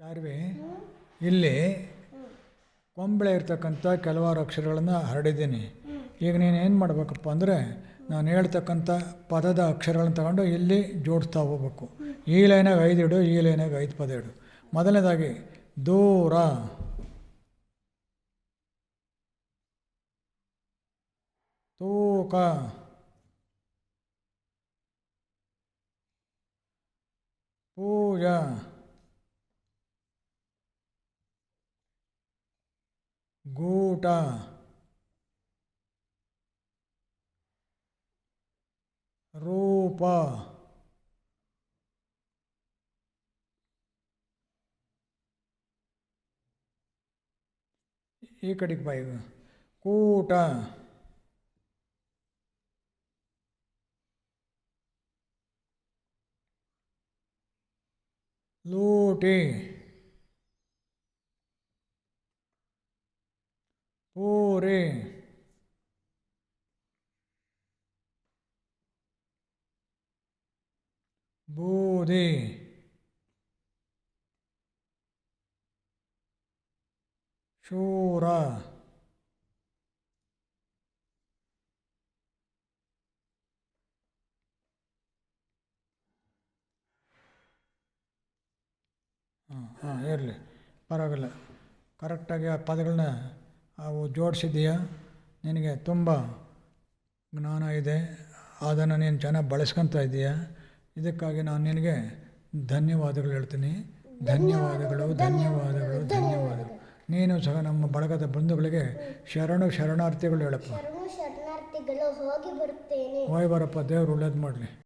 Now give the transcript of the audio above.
ಚಾರ್ವಿ, ಇಲ್ಲಿ ಕೊಂಬಳೆ ಇರ್ತಕ್ಕಂಥ ಕೆಲವಾರು ಅಕ್ಷರಗಳನ್ನು ಹರಡಿದ್ದೀನಿ. ಈಗ ನೀನು ಏನು ಮಾಡಬೇಕಪ್ಪ ಅಂದರೆ, ನಾನು ಹೇಳ್ತಕ್ಕಂಥ ಪದದ ಅಕ್ಷರಗಳನ್ನು ತಗೊಂಡು ಇಲ್ಲಿ ಜೋಡಿಸ್ತಾ ಹೋಗ್ಬೇಕು. ಈ ಲೈನಾಗ ಐದು ಇಡು, ಈ ಲೈನಾಗ ಐದು ಪದ ಇಡು. ಮೊದಲನೇದಾಗಿ, ದೂರ. ತೂಕ. ಪೂಜಾ. గూట. రూప. ఇక్కడికి పై. కూట. లూటీ. ஊரே. பூதே. சூரா ஆ ஆ ஏர்லி பரவாயில்ல. கரெக்டாக பதகள்னு ಅವು ಜೋಡಿಸಿದೆಯಾ? ನಿನಗೆ ತುಂಬ ಜ್ಞಾನ ಇದೆ. ಅದನ್ನು ನೀನು ಚೆನ್ನಾಗಿ ಬಳಸ್ಕೊತಾ ಇದ್ದೀಯ ಇದಕ್ಕಾಗಿ ನಾನು ನಿನಗೆ ಧನ್ಯವಾದಗಳು ಹೇಳ್ತೀನಿ. ಧನ್ಯವಾದಗಳು ಧನ್ಯವಾದಗಳು ಧನ್ಯವಾದಗಳು. ನೀನು ಸಹ ನಮ್ಮ ಬಳಗದ ಬಂಧುಗಳಿಗೆ ಶರಣು ಶರಣಾರ್ಥಿಗಳು ಹೇಳಪ್ಪ. ಹೋಗಿ ಬರುತ್ತೇನೆ. ಹೋಯ್ ಬರಪ್ಪ ದೇವರು ಒಳ್ಳೇದು ಮಾಡಲಿ.